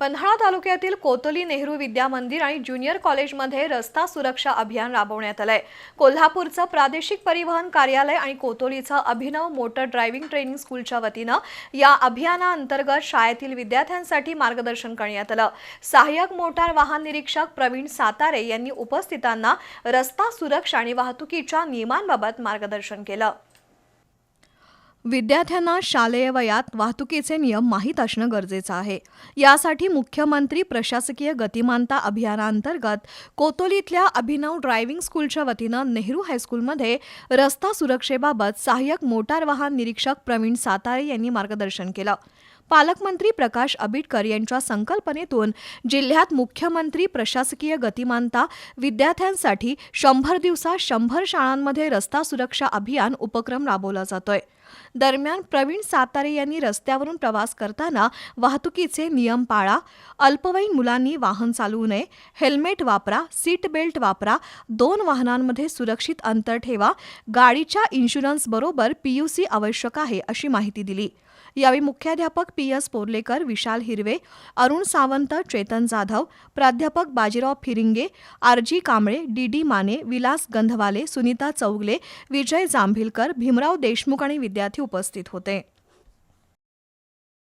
पन्हाळा तालुक्यातील कोतोली नेहरू विद्या मंदिर आणि ज्युनियर कॉलेजमध्ये रस्ता सुरक्षा अभियान राबवण्यात आलंय. कोल्हापूरचं प्रादेशिक परिवहन कार्यालय आणि कोतोलीचं अभिनव मोटर ड्रायव्हिंग ट्रेनिंग स्कूलच्या वतीनं या अभियानाअंतर्गत शाळेतील विद्यार्थ्यांसाठी मार्गदर्शन करण्यात आलं. सहाय्यक मोटार वाहन निरीक्षक प्रवीण सातारे यांनी उपस्थितांना रस्ता सुरक्षा आणि वाहतुकीच्या नियमांबाबत मार्गदर्शन केलं. विद्यार्थ्यांना शालेय वयात वाहतुकीचे नियम माहीत असणं गरजेचं आहे. यासाठी मुख्यमंत्री प्रशासकीय गतिमानता अभियानांतर्गत कोतोलीतल्या अभिनव ड्रायव्हिंग स्कूलच्या वतीनं नेहरू हायस्कूलमध्ये रस्ता सुरक्षेबाबत सहाय्यक मोटार वाहन निरीक्षक प्रवीण सातारे यांनी मार्गदर्शन केलं. पालकमंत्री प्रकाश आबिटकर यांच्या संकल्पनेतून जिल्ह्यात मुख्यमंत्री प्रशासकीय गतिमानता विद्यार्थ्यांसाठी शंभर दिवसात शंभर शाळांमध्ये रस्ता सुरक्षा अभियान उपक्रम राबवला जातोय. दरम्यान प्रवीण सातारे यांनी रस्त्यावरून प्रवास करताना वाहतुकीचे नियम पाळा अल्पवयीन मुलांनी वाहन चालवू नये हेल्मेट वापरा सीट बेल्ट वापरा दोन वाहनांमध्ये सुरक्षित अंतर ठेवा गाडीच्या इन्शुरन्सबरोबर पीयूसी आवश्यक आहे अशी माहिती दिली. यावेळी मुख्याध्यापक पी एस पोर्लेकर विशाल हिरवे अरुण सावंत चेतन जाधव प्राध्यापक Bajirao Phiringe R G Kamble D D Mane Vilas Gandhwale Sunita Chougale Vijay Jambhilkar Bhimrao Deshmukh आणि विद्यार्थी उपस्थित होते.